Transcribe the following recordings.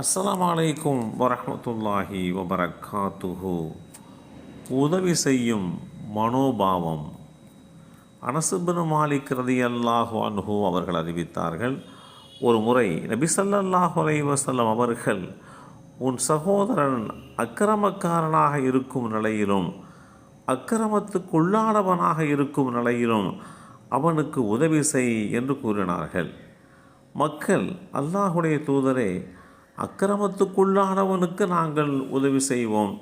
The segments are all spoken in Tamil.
அஸ்ஸலாமு வரமத்துல்லாஹி வபரகாத்துஹு உதவி செய்யும் மனோபாவம். அனசுபின் மாலிக் ரதி அல்லாஹு அன்ஹு அவர்கள் அறிவித்தார்கள் ஒரு முறை நபிசல்லாஹு ஸல்லல்லாஹு அலைஹி அவர்கள் உன் சகோதரன் அக்கிரமக்காரனாக இருக்கும் நிலையிலும் அக்கிரமத்துக்குள்ளானவனாக இருக்கும் நிலையிலும் அவனுக்கு உதவி செய் என்று கூறினார்கள். மக்கள் அல்லாஹுடைய தூதரே அக்கிரமத்துக்குள்ளானவனுக்கு நாங்கள் உதவி செய்வோம்.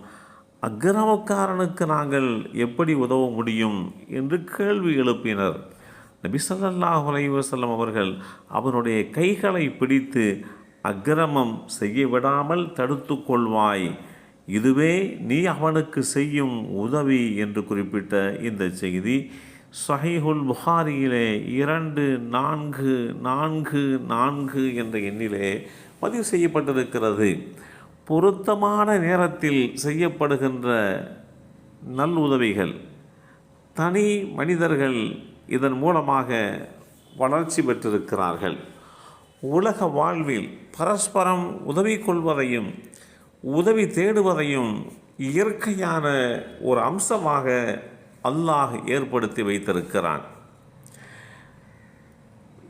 அக்கிரமக்காரனுக்கு நாங்கள் எப்படி உதவ முடியும்? என்று கேள்வி எழுப்பினர். நபி ஸல்லல்லாஹு அவர்கள் அவனுடைய கைகளை பிடித்து அக்கிரமம் செய்ய விடாமல் தடுத்து கொள்வாய். இதுவே நீ அவனுக்கு செய்யும் உதவி என்று குறிப்பிட்ட இந்த செய்தி. சஹீஹுல் புகாரியிலே இரண்டு நான்கு நான்கு நான்கு என்ற எண்ணிலே பதிவு செய்யப்பட்டிருக்கிறது. பொருத்தமான நேரத்தில் செய்யப்படுகின்ற நல்லுதவிகள் தனி மனிதர்கள் இதன் மூலமாக வளர்ச்சி பெற்றிருக்கிறார்கள். உலக வாழ்வில் பரஸ்பரம் உதவி கொள்வதையும் உதவி தேடுவதையும் இயற்கையான ஒரு அம்சமாக அல்லாஹ் ஏற்படுத்தி வைத்திருக்கிறான்.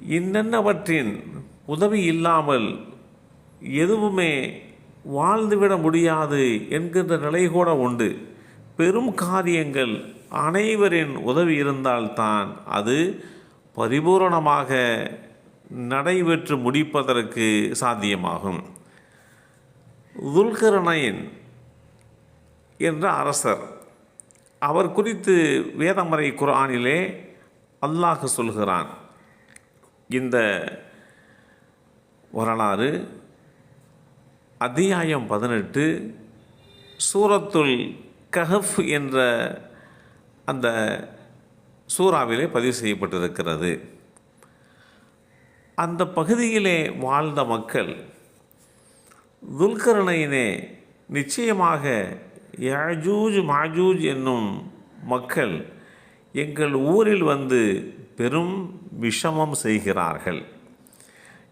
இன்னென்னவற்றின் உதவி இல்லாமல் எதுவுமே வாழ்ந்துவிட முடியாது என்கின்ற நிலை கூட உண்டு. பெரும் காரியங்கள் அனைவரின் உதவி இருந்தால்தான் அது பரிபூரணமாக நடைபெற்று முடிப்பதற்கு சாத்தியமாகும். துல்கரணையின் என்ற அரசர் அவர் குறித்து வேதமறை குரானிலே அல்லாஹ் சொல்கிறான். இந்த வரலாறு அத்தியாயம் பதினெட்டு சூரத்துல் கஹஃப் என்ற அந்த சூறாவிலே பதிவு செய்யப்பட்டிருக்கிறது. அந்த பகுதியிலே வாழ்ந்த மக்கள் துல்கரணையினே நிச்சயமாக யாஜூஜ் மாஜூஜ் என்னும் மக்கள் எங்கள் ஊரில் வந்து பெரும் விஷமம் செய்கிறார்கள்.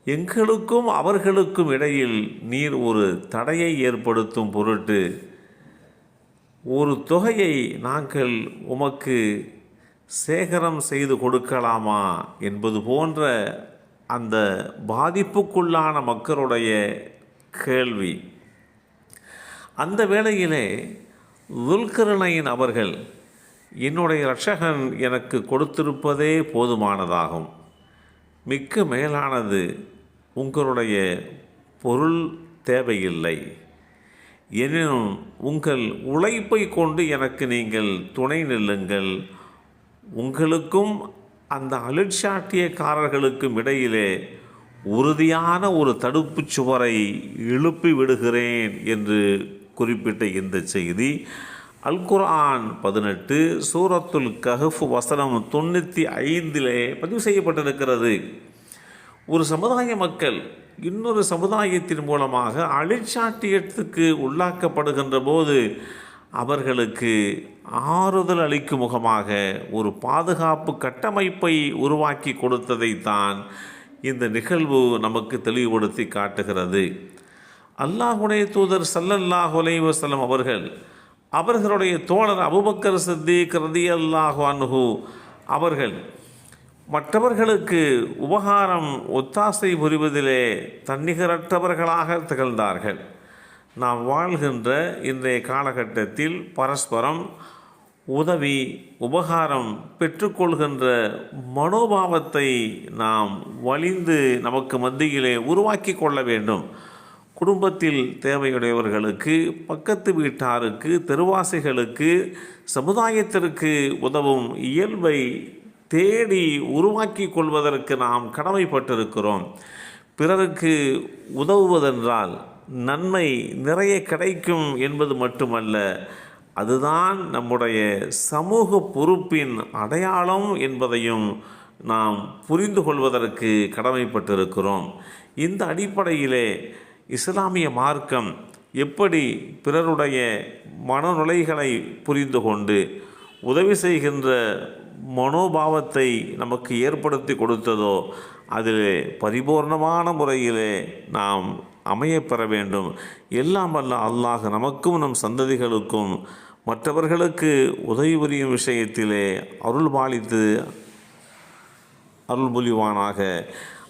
எங்களுக்கும் அவர்களுக்கும் இடையில் நீர் ஒரு தடையை ஏற்படுத்தும் பொருட்டு ஒரு தொகையை நாங்கள் உமக்கு சேகரம் செய்து கொடுக்கலாமா என்பது போன்ற அந்த பாதிப்புக்குள்ளான மக்களுடைய கேள்வி. அந்த வேளையிலே துல்கருணையின் அவர்கள் என்னுடைய ரட்சகன் எனக்கு கொடுத்திருப்பதே போதுமானதாகும். மிக்க மேலானது உங்களுடைய பொருள் தேவையில்லை. எனினும் உங்கள் உழைப்பை கொண்டு எனக்கு நீங்கள் துணை நில்லுங்கள். உங்களுக்கும் அந்த அலிட்சாட்டியக்காரர்களுக்கும் இடையிலே உறுதியான ஒரு தடுப்புச் சுவரை எழுப்பி விடுகிறேன் என்று குறிப்பிட்ட இந்த செய்தி அல் குர்ஆன் பதினெட்டு சூரத்துல் கஹஃப் வசனம் தொண்ணூற்றி ஐந்திலே பதிவு செய்யப்பட்டிருக்கிறது. ஒரு சமுதாய மக்கள் இன்னொரு சமுதாயத்தின் மூலமாக அழிச்சாட்டியத்துக்கு உள்ளாக்கப்படுகின்ற போது அவர்களுக்கு ஆறுதல் அளிக்கும் முகமாக ஒரு பாதுகாப்பு கட்டமைப்பை உருவாக்கி கொடுத்ததைத்தான் இந்த நிகழ்வு நமக்கு தெளிவுபடுத்தி காட்டுகிறது. அல்லாஹுடைய தூதர் சல்லல்லாஹ் வசல்லம் அவர்கள் அவர்களுடைய தோழர் அபுபக்கர் சித்திக் ரதி அல்லாஹு அன்ஹு அவர்கள் மற்றவர்களுக்கு உபகாரம் ஒத்தாசை புரிவதிலே தன்னிகரற்றவர்களாக திகழ்ந்தார்கள். நாம் வாழ்கின்ற இன்றைய காலகட்டத்தில் பரஸ்பரம் உதவி உபகாரம் பெற்றுக்கொள்கின்ற மனோபாவத்தை நாம் வலிந்து நமக்கு மத்தியிலே உருவாக்கி கொள்ள வேண்டும். குடும்பத்தில் தேவையுடையவர்களுக்கு பக்கத்து வீட்டாருக்கு தெருவாசிகளுக்கு சமுதாயத்திற்கு உதவும் இயல்பை தேடி உருவாக்கி கொள்வதற்கு நாம் கடமைப்பட்டிருக்கிறோம். பிறருக்கு உதவுவதென்றால் நன்மை நிறைய கிடைக்கும் என்பது மட்டுமல்ல அதுதான் நம்முடைய சமூக பொறுப்பின் அடையாளம் என்பதையும் நாம் புரிந்து கொள்வதற்கு கடமைப்பட்டிருக்கிறோம். இந்த அடிப்படையிலே இஸ்லாமிய மார்க்கம் எப்படி பிறருடைய மனநுழைகளை புரிந்து கொண்டு உதவி செய்கின்ற மனோபாவத்தை நமக்கு ஏற்படுத்தி கொடுத்ததோ அதில் பரிபூர்ணமான முறையிலே நாம் அமையப்பெற வேண்டும். எல்லாம் வல்ல அல்லாஹ் நமக்கும் நம் சந்ததிகளுக்கும் மற்றவர்களுக்கு உதவி புரியும் விஷயத்திலே அருள் பாலித்து அருள் புரிவானாக